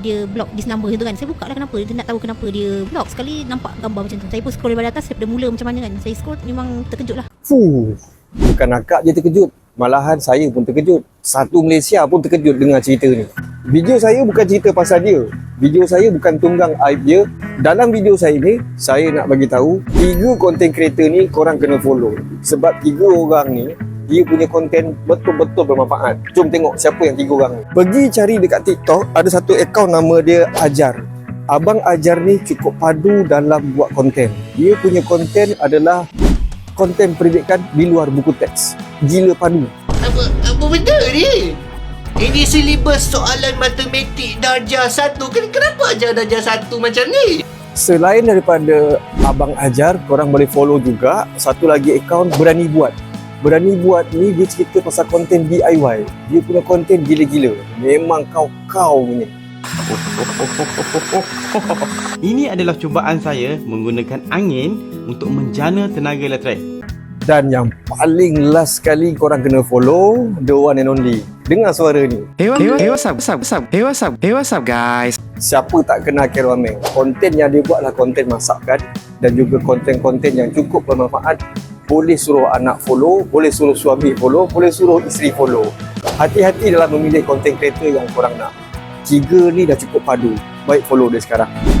Dia block this number tu kan Saya buka lah kenapa Dia nak tahu kenapa dia block Sekali nampak gambar macam tu Saya pun scroll daripada atas Daripada mula macam mana kan Saya scroll memang terkejut lah Fuh. Bukan akak je terkejut. Malahan saya pun terkejut. Satu Malaysia pun terkejut dengar cerita ni. Video saya bukan cerita pasal dia. Video saya bukan tunggang aib dia. Dalam video saya ni, saya nak bagi tahu tiga content creator ni korang kena follow. Sebab tiga orang ni dia punya konten betul-betul bermanfaat. Jom tengok siapa yang tiga orang ni. Pergi cari dekat TikTok, ada satu akaun nama dia Ajar. Abang Ajar ni cukup padu dalam buat konten. Dia punya konten adalah konten pendidikan di luar buku teks. Gila padu. Apa, apa benda ni? Ini silibus soalan matematik darjah satu. Ken- Kenapa ajar darjah satu macam ni? Selain daripada Abang Ajar, korang boleh follow juga satu lagi akaun Berani Buat. Berani Buat ni dia cerita pasal konten DIY. Dia punya konten gila-gila. Memang kau-kau punya. Ini adalah cubaan saya menggunakan angin untuk menjana tenaga elektrik. Dan yang paling last sekali korang kena follow the one and only. Dengar suara ni. Hey, what, hey, what's up? What's up? What's up? Hey, what's up? Hey, what's up, guys? Siapa tak kenal Carol Amel? Konten yang dia buat lah konten masakan dan juga konten-konten yang cukup bermanfaat. Boleh suruh anak follow, boleh suruh suami follow, boleh suruh isteri follow. Hati-hati dalam memilih konten creator yang korang nak. Tiga ni dah cukup padu. Baik follow dia sekarang.